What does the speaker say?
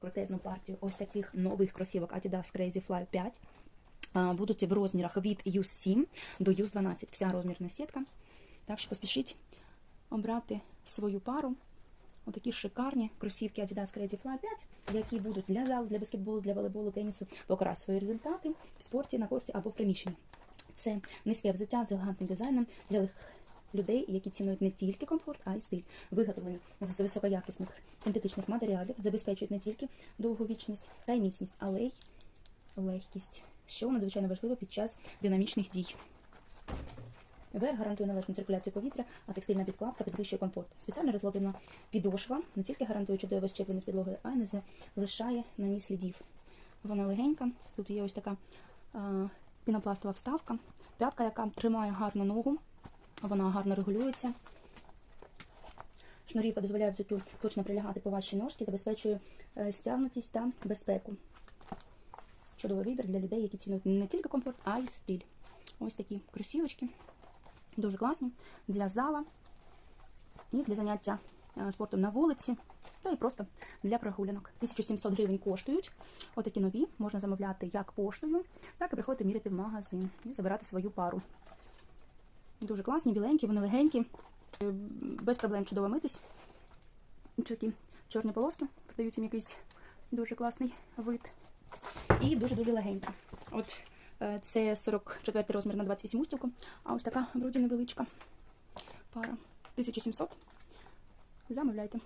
крутезну партію ось таких нових кросівок Adidas Crazy Fly 5. Будуть в розмірах від U7 до U12. Вся розмірна сітка. Так що поспішіть обрати свою пару. Отакі шикарні кросівки Adidas Crazy Fly 5, які будуть для залу, для баскетболу, для волейболу, тенісу, покрасти свої результати в спорті, на корті або в приміщенні. Це низьке взуття з елегантним дизайном для лих- людей, які цінують не тільки комфорт, а й стиль. Виготовлені з високоякісних синтетичних матеріалів, забезпечують не тільки довговічність та й міцність, але й легкість, що надзвичайно важливо під час динамічних дій. Верх гарантує належну циркуляцію повітря, а текстильна підкладка підвищує комфорт. Спеціально розроблена підошва не тільки гарантує чудове щеплення з підлогою, а й не залишає на ній слідів. Вона легенька. Тут є ось така е, пінопластова вставка, п'ятка, яка тримає гарно ногу, вона гарно регулюється. Шнурівка дозволяє взуттю точно прилягати по вашій ножці, забезпечує е, стягнутість та безпеку. Чудовий вибір для людей, які цінують не тільки комфорт, а й стиль. Ось такі кросівочки. Дуже класні для зала і для заняття е, спортом на вулиці, та і просто для прогулянок. 1700 гривень коштують. Отакі нові можна замовляти як поштою, так і приходити міряти в магазин і забирати свою пару. Дуже класні, біленькі, вони легенькі, е, без проблем чудово митись. Такі чорні полоски придають їм якийсь дуже класний вид. І дуже-дуже легенька. От е, це 44 розмір на 28 устілку, а ось така вроді невеличка пара. 1700. Замовляйте.